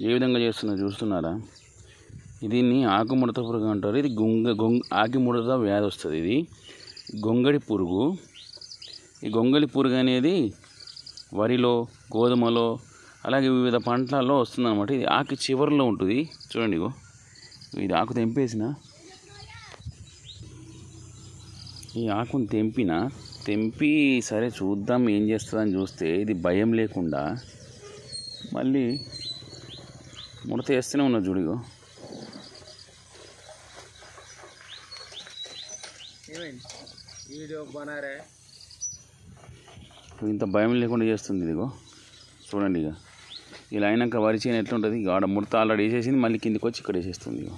ఏ విధంగా చేస్తున్నా చూస్తున్నారా? దీన్ని ఆకుముడత పురుగు అంటారు. ఇది గొంగ గొంగ ఆకుముడత వ్యాధి వస్తుంది ఇది. గొంగడి పురుగు. ఈ గొంగళి పురుగు అనేది వరిలో గోధుమలో అలాగే వివిధ పంటలలో వస్తుందన్నమాట. ఇది ఆకు చివరిలో ఉంటుంది. చూడండి ఇగో. ఇది ఆకు తెంపేసిన. ఈ ఆకుని తెంపిన తెంపి సరే చూద్దాం ఏం చేస్తుందని చూస్తే ఇది భయం లేకుండా మళ్ళీ ముడత వేస్తూనే ఉన్నది చూడిగో ఇంత భయం లేకుండా చేస్తుంది ఇదిగో చూడండి ఇక ఇలా అయినాక వరి చేయని ఎట్లుంటుంది? ఇక ఆడ ముడత ఆల్రెడీ వేసేసింది మళ్ళీ కిందికి వచ్చి ఇక్కడ వేసేస్తుంది ఇగో.